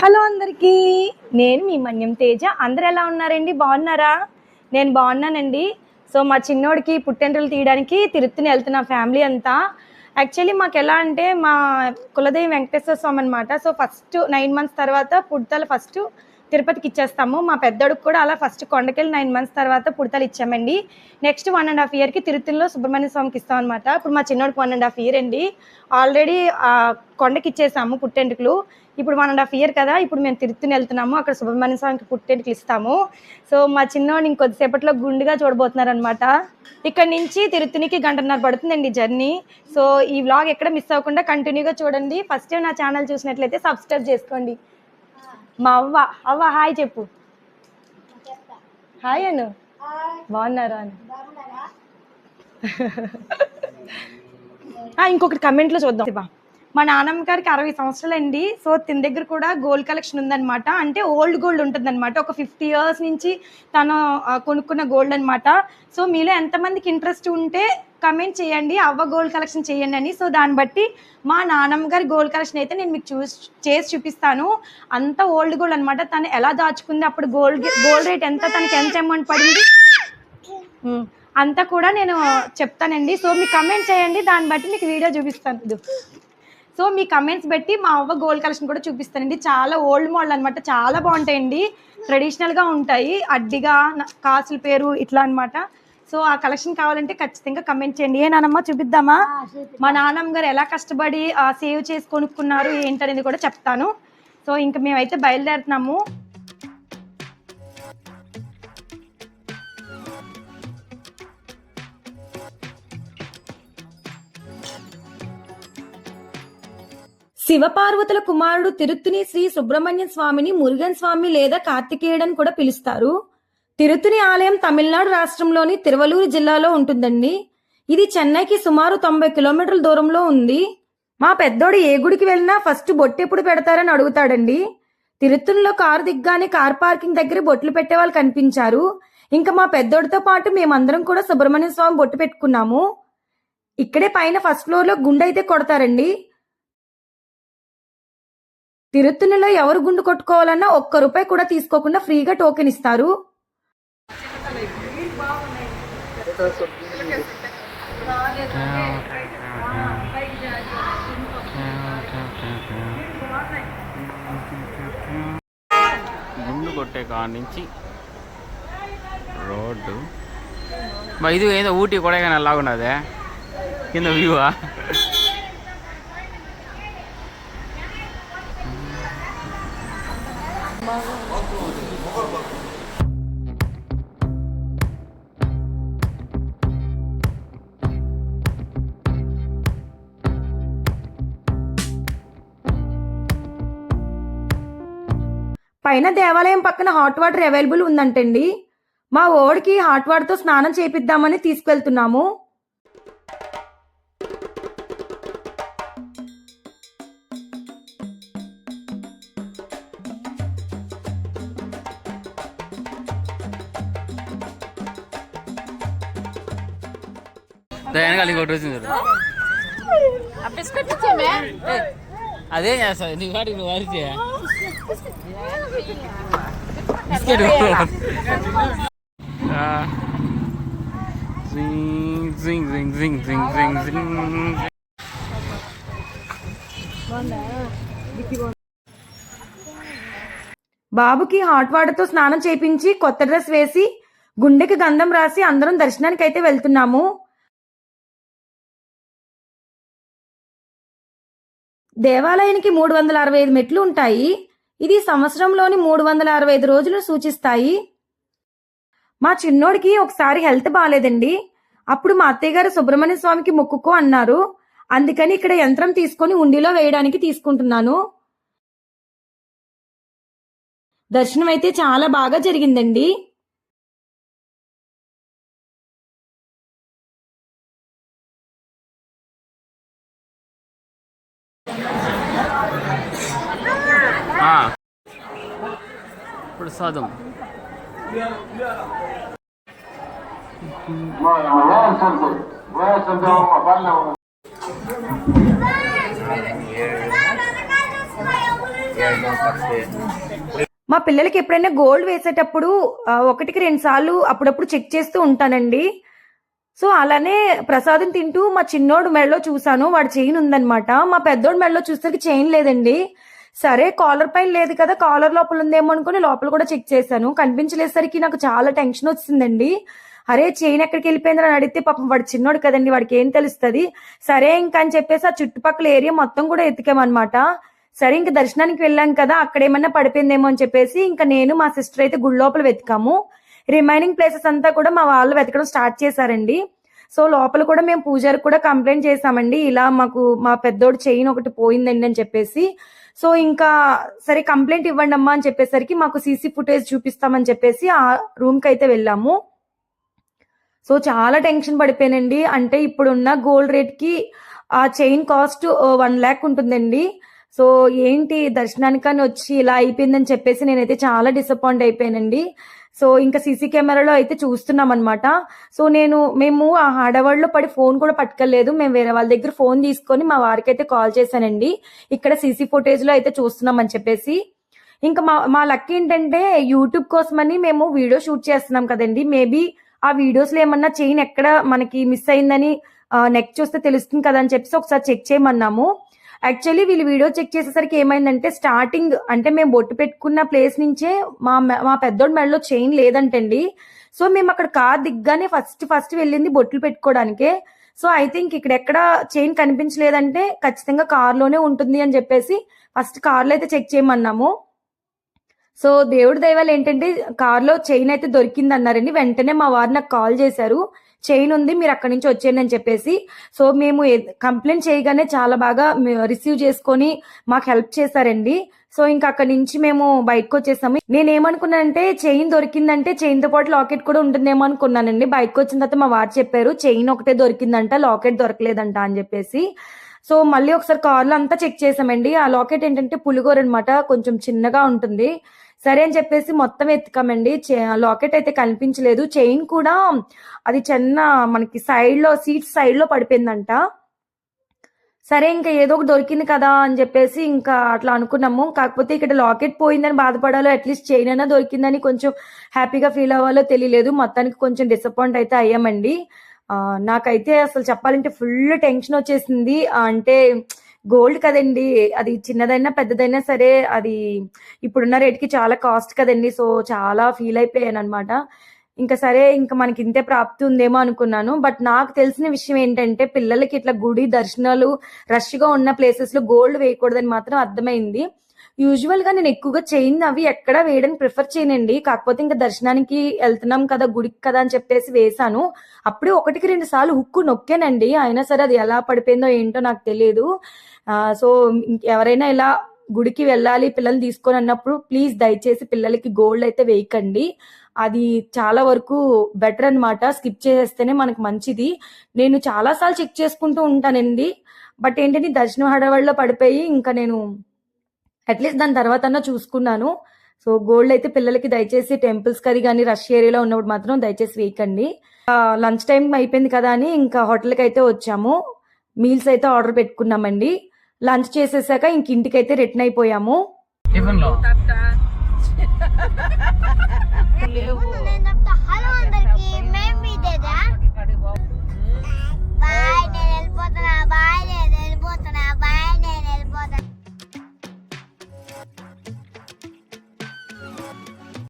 Hello అందరికీ. నేను మీ మన్యం తేజ. అందరు ఎలా ఉన్నారండి? బాగున్నారా? నేను బాగున్నానండి. సో మా చిన్నోడికి పుట్టెంట్రులు తీయడానికి తిరుత్తని వెళ్తున్నా ఫ్యామిలీ అంతా. యాక్చువల్లీ మాకు ఎలా అంటే మా కులదేవి వెంకటేశ్వర స్వామి అనమాట సో ఫస్ట్ నైన్ మంత్స్ తర్వాత పుడతలు ఫస్ట్ తిరుపతికి ఇచ్చేస్తాము. మా పెద్దడుకు కూడా అలా ఫస్ట్ కొండకెళ్ళి నైన్ మంత్స్ తర్వాత పుడతలు ఇచ్చామండి. నెక్స్ట్ వన్ అండ్ హాఫ్ ఇయర్కి తిరుత్తల్లో సుబ్రహ్మణ్య స్వామికి ఇస్తాం అనమాట ఇప్పుడు మా చిన్నోడికి వన్ అండ్ హాఫ్ ఇయర్ అండి. ఆల్రెడీ కొండకి ఇచ్చేసాము పుట్టెంటుకలు. ఇప్పుడు వన్ అండ్ హాఫ్ ఇయర్ కదా ఇప్పుడు మేము తిరుత్తని వెళ్తున్నాము అక్కడ సుబ్రహ్మణ్య స్వామికి పుట్టెంటుకలు ఇస్తాము సో మా చిన్నోడు ఇంకొద్దిసేపట్లో గుండుగా చూడబోతున్నారు అనమాట ఇక్కడ నుంచి తిరుత్తనికి గంటన్నర పడుతుందండి జర్నీ. సో ఈ వ్లాగ్ ఎక్కడ మిస్ అవ్వకుండా కంటిన్యూగా చూడండి. ఫస్ట్ టైం నా ఛానల్ చూసినట్లయితే సబ్స్క్రైబ్ చేసుకోండి. మా అవ్వ అవ్వ హాయ్ చెప్పు. హాయ్ అను. బాగున్నారా అని? ఇంకొకటి కమెంట్లో చూద్దాం. మా నాన్నమ్మ గారికి అరవై సంవత్సరాలండి. సో తిన దగ్గర కూడా గోల్డ్ కలెక్షన్ ఉందన్నమాట. అంటే ఓల్డ్ గోల్డ్ ఉంటుందన్నమాట. ఒక ఫిఫ్టీ ఇయర్స్ నుంచి తను కొనుక్కున్న గోల్డ్ అనమాట సో మీలో ఎంతమందికి ఇంట్రెస్ట్ ఉంటే కమెంట్ చేయండి. అవ్వ గోల్డ్ కలెక్షన్ చేయండి అని. సో దాన్ని బట్టి మా నాన్నమ్మ గారి గోల్డ్ కలెక్షన్ అయితే నేను మీకు చూ చేసి చూపిస్తాను. అంత ఓల్డ్ గోల్డ్ అనమాట తను ఎలా దాచుకుంది అప్పుడు గోల్డ్ గోల్డ్ రేట్ ఎంత తనకి ఎంత అమౌంట్ పడింది? అంతా కూడా నేను చెప్తానండి. సో మీకు కమెంట్ చేయండి. దాన్ని బట్టి మీకు వీడియో చూపిస్తాను. ఇది సో మీ కమెంట్స్ బట్టి మా అవ్వ గోల్డ్ కలెక్షన్ కూడా చూపిస్తానండి. చాలా ఓల్డ్ మోడల్ అనమాట చాలా బాగుంటాయండి. ట్రెడిషనల్గా ఉంటాయి. అడ్డిగా కాసుల పేరు ఇట్లా అన్నమాట. సో ఆ కలెక్షన్ కావాలంటే ఖచ్చితంగా కమెంట్ చేయండి. ఏ నానమ్మ చూపిద్దామా? మా నాన్నమ్మ గారు ఎలా కష్టపడి సేవ్ చేసి కొనుక్కున్నారు ఏంటనేది కూడా చెప్తాను. సో ఇంకా మేమైతే బయలుదేరుతున్నాము. శివపార్వతుల కుమారుడు తిరుత్తుని శ్రీ సుబ్రహ్మణ్య స్వామిని మురుగన్ స్వామి లేదా కార్తికేయుడని కూడా పిలుస్తారు. తిరుత్తుని ఆలయం తమిళనాడు రాష్ట్రంలోని తిరువలూరు జిల్లాలో ఉంటుందండి. ఇది చెన్నైకి సుమారు తొంభై కిలోమీటర్ల దూరంలో ఉంది. మా పెద్దోడు ఏ గుడికి వెళ్ళినా ఫస్ట్ బొట్టు ఎప్పుడు పెడతారని అడుగుతాడండి. తిరుత్తునిలో కారు దిగ్గానే కార్ పార్కింగ్ దగ్గర బొట్లు పెట్టే వాళ్ళు కనిపించారు. ఇంకా మా పెద్దోడితో పాటు మేమందరం కూడా సుబ్రహ్మణ్య స్వామి బొట్టు పెట్టుకున్నాము. ఇక్కడే పైన ఫస్ట్ ఫ్లోర్లో గుండె అయితే కొడతారండి. తిరుత్తణిలో ఎవరు గుండు కొట్టుకోవాలన్నా ఒక్క రూపాయి కూడా తీసుకోకుండా ఫ్రీగా టోకెన్ ఇస్తారు. గుండు కొట్టే కాడ నుంచి రోడ్డు. ఇది ఏదో ఊటీ కొడైకానల్ లాగున్నదే. కింద వ్యూవా పైన దేవాలయం పక్కన హాట్ వాటర్ అవైలబుల్ ఉందంటండి. మా ఓడికి హాట్ వాటర్తో స్నానం చేపిద్దామని తీసుకెళ్తున్నాము. ఇంకోటి వచ్చింది అదేం చేస్తావు నీ వాటికి నువ్వు బిస్కెట్ జింగ్ జింగ్ జింగ్ జింగ్ జింగ్ జింగ్ జింగ్ బాబుకి హాట్ వాటర్తో స్నానం చేపించి కొత్త డ్రెస్ వేసి గుండెకి గంధం రాసి అందరం దర్శనానికి అయితే వెళ్తున్నాము. దేవాలయానికి మూడు వందల అరవై ఐదు మెట్లు ఉంటాయి. ఇది సంవత్సరంలోని మూడు వందల అరవై ఐదు రోజులు సూచిస్తాయి. మా చిన్నోడికి ఒకసారి హెల్త్ బాగాలేదండి అప్పుడు మా అత్తయ్య గారు సుబ్రహ్మణ్య స్వామికి మొక్కుకో అన్నారు. అందుకని ఇక్కడ యంత్రం తీసుకొని ఉండిలో వేయడానికి తీసుకుంటున్నాను. దర్శనం అయితే చాలా బాగా జరిగిందండి. ప్రసాదం. మా పిల్లలకి ఎప్పుడైనా గోల్డ్ వేసేటప్పుడు ఒకటికి రెండు సార్లు అప్పుడప్పుడు చెక్ చేస్తూ ఉంటానండి. సో అలానే ప్రసాదం తింటూ మా చిన్నోడు మెడలో చూశాను వాడు చైన్ ఉందనమాట మా పెద్దోడు మెడలో చూసేకి చైన్ లేదండి. సరే కాలర్ పైన లేదు కదా కాలర్ లోపల ఉందేమో అనుకుని లోపల కూడా చెక్ చేశాను. కనిపించలేసరికి నాకు చాలా టెన్షన్ వచ్చిందండి. అరే చైన్ ఎక్కడికి వెళ్ళిపోయిందని అడిగితే పాపం వాడు చిన్నోడు కదండి వాడికి ఏం తెలుస్తుంది? సరే ఇంకా అని చెప్పేసి ఆ చుట్టుపక్కల ఏరియా మొత్తం కూడా ఎతికామన్నమాట. సరే ఇంకా దర్శనానికి వెళ్ళాం కదా అక్కడ ఏమన్నా పడిపోయిందేమో అని చెప్పేసి ఇంకా నేను మా సిస్టర్ అయితే గుడి లోపల వెతికాము. రిమైనింగ్ ప్లేసెస్ అంతా కూడా మా వాళ్ళు వెతకడం స్టార్ట్ చేశారండి. సో లోపల కూడా మేము పూజారికి కూడా కంప్లైంట్ చేశామండి. ఇలా మాకు మా పెద్దోడు చైన్ ఒకటి పోయిందండి అని చెప్పేసి. సో ఇంకా సరే కంప్లైంట్ ఇవ్వండి అమ్మా అని చెప్పేసరికి మాకు సీసీ ఫుటేజ్ చూపిస్తామని చెప్పేసి ఆ రూమ్కి అయితే వెళ్ళాము. సో చాలా టెన్షన్ పడిపోయానండి. అంటే ఇప్పుడున్న గోల్డ్ రేట్కి ఆ చైన్ కాస్ట్ వన్ ల్యాక్ ఉంటుందండి. సో ఏంటి దర్శనానికని వచ్చి ఇలా అయిపోయిందని చెప్పేసి నేనైతే చాలా డిసప్పాయింట్ అయిపోయానండి. సో ఇంకా సీసీ కెమెరాలో అయితే చూస్తున్నాం అనమాట సో నేను మేము ఆ హడావడిలో పడి ఫోన్ కూడా పట్టుకోలేదు. మేము వేరే వాళ్ళ దగ్గర ఫోన్ తీసుకొని మా వారికి అయితే కాల్ చేశానండి. ఇక్కడ సీసీ ఫుటేజ్లో అయితే చూస్తున్నాం అని చెప్పేసి. ఇంకా మా మా లక్ ఏంటంటే యూట్యూబ్ కోసమని మేము వీడియో షూట్ చేస్తున్నాం కదండి. మేబీ ఆ వీడియోస్లో ఏమన్నా చైన్ ఎక్కడ మనకి మిస్ అయిందని నెక్ చూస్తే తెలుస్తుంది కదా అని చెప్పేసి ఒకసారి చెక్ చేయమన్నాము. యాక్చువల్లీ వీళ్ళు వీడియో చెక్ చేసేసరికి ఏమైందంటే స్టార్టింగ్ అంటే మేము బొట్టు పెట్టుకున్న ప్లేస్ నుంచే మా మె- మా పెద్దోడి మెడలో చైన్ లేదంటండి. సో మేము అక్కడ కార్ దిగ్గానే ఫస్ట్ ఫస్ట్ వెళ్ళింది బొట్లు పెట్టుకోవడానికే. సో ఐ థింక్ ఇక్కడ ఎక్కడ చైన్ కనిపించలేదంటే ఖచ్చితంగా కార్లోనే ఉంటుంది అని చెప్పేసి ఫస్ట్ కార్లో అయితే చెక్ చేయమన్నాము. సో దేవుడి దైవాలు ఏంటంటే కార్లో చైన్ అయితే దొరికింది అన్నారండి వెంటనే మా వారు నాకు కాల్ చేశారు. చైన్ ఉంది మీరు అక్కడి నుంచి వచ్చేయండి అని చెప్పేసి. సో మేము కంప్లైంట్ చేయగానే చాలా బాగా రిసీవ్ చేసుకొని మాకు హెల్ప్ చేశారండి. సో ఇంకా అక్కడి నుంచి మేము బయటకు వచ్చేసాము. నేను ఏమనుకున్నానంటే చైన్ దొరికిందంటే చైన్తో పాటు లాకెట్ కూడా ఉంటుందేమో అనుకున్నానండి. బయటకు వచ్చిన తర్వాత మా వారు చెప్పారు చైన్ ఒకటే దొరికిందంట లాకెట్ దొరకలేదంట అని చెప్పేసి. సో మళ్ళీ ఒకసారి కార్లో అంతా చెక్ చేసామండి. ఆ లాకెట్ ఏంటంటే పులిగోర అనమాట కొంచెం చిన్నగా ఉంటుంది. సరే అని చెప్పేసి మొత్తం ఎత్తుకామండి. లాకెట్ అయితే కనిపించలేదు. చైన్ కూడా అది చిన్న మనకి సైడ్లో సీట్స్ సీట్ పడిపోయిందంట. సరే ఇంకా ఏదో ఒకటి దొరికింది కదా అని చెప్పేసి ఇంకా అట్లా అనుకున్నాము. కాకపోతే ఇక్కడ లాకెట్ పోయిందని బాధపడాలో అట్లీస్ట్ చైన్ అయినా దొరికిందని కొంచెం హ్యాపీగా ఫీల్ అవ్వాలో తెలియలేదు. మొత్తానికి కొంచెం డిసప్పాయింట్ అయితే అయ్యామండి. నాకైతే అసలు చెప్పాలంటే ఫుల్ టెన్షన్ వచ్చేసింది. అంటే గోల్డ్ కదండి. అది చిన్నదైనా పెద్దదైనా సరే అది ఇప్పుడున్న రేట్కి చాలా కాస్ట్ కదండి. సో చాలా ఫీల్ అయిపోయాను అనమాట ఇంకా సరే ఇంకా మనకి ఇంతే ప్రాప్తి ఉందేమో అనుకున్నాను. బట్ నాకు తెలిసిన విషయం ఏంటంటే పిల్లలకి ఇట్లా గుడి దర్శనాలు రష్గా ఉన్న ప్లేసెస్లో గోల్డ్ వేయకూడదని మాత్రం అర్థమైంది. యూజువల్గా నేను ఎక్కువగా చైన్ అవి ఎక్కడ వేయడానికి ప్రిఫర్ చేయనండి. కాకపోతే ఇంకా దర్శనానికి వెళ్తున్నాం కదా గుడికి కదా అని చెప్పేసి వేశాను. అప్పుడే ఒకటికి రెండు సార్లు హుక్కు నొక్కానండి. అయినా సరే అది ఎలా పడిపోయిందో ఏంటో నాకు తెలియదు సో ఎవరైనా ఇలా గుడికి వెళ్ళాలి పిల్లల్ని తీసుకొని అన్నప్పుడు ప్లీజ్ దయచేసి పిల్లలకి గోల్డ్ అయితే వేయకండి. అది చాలా వరకు బెటర్ అన్నమాట. స్కిప్ చేసేస్తేనే మనకు మంచిది. నేను చాలాసార్లు చెక్ చేసుకుంటూ ఉంటానండి. బట్ ఏంటంటే దర్శనం హడవడిలో పడిపోయి ఇంకా నేను అట్లీస్ట్ దాని తర్వాత అన్నా చూసుకున్నాను. సో గోల్డ్ అయితే పిల్లలకి దయచేసి టెంపుల్స్ కది కానీ రష్ ఏరియాలో ఉన్నప్పుడు మాత్రం దయచేసి వేయకండి. లంచ్ టైం అయిపోయింది కదా అని ఇంకా హోటల్కి అయితే వచ్చాము. మీల్స్ అయితే ఆర్డర్ పెట్టుకున్నామండి. లంచ్ చేసేసాక ఇంక ఇంటికి అయితే రిటర్న్ అయిపోయాము. నేను బాయ్ నేను వెళ్ళిపోతున్నా.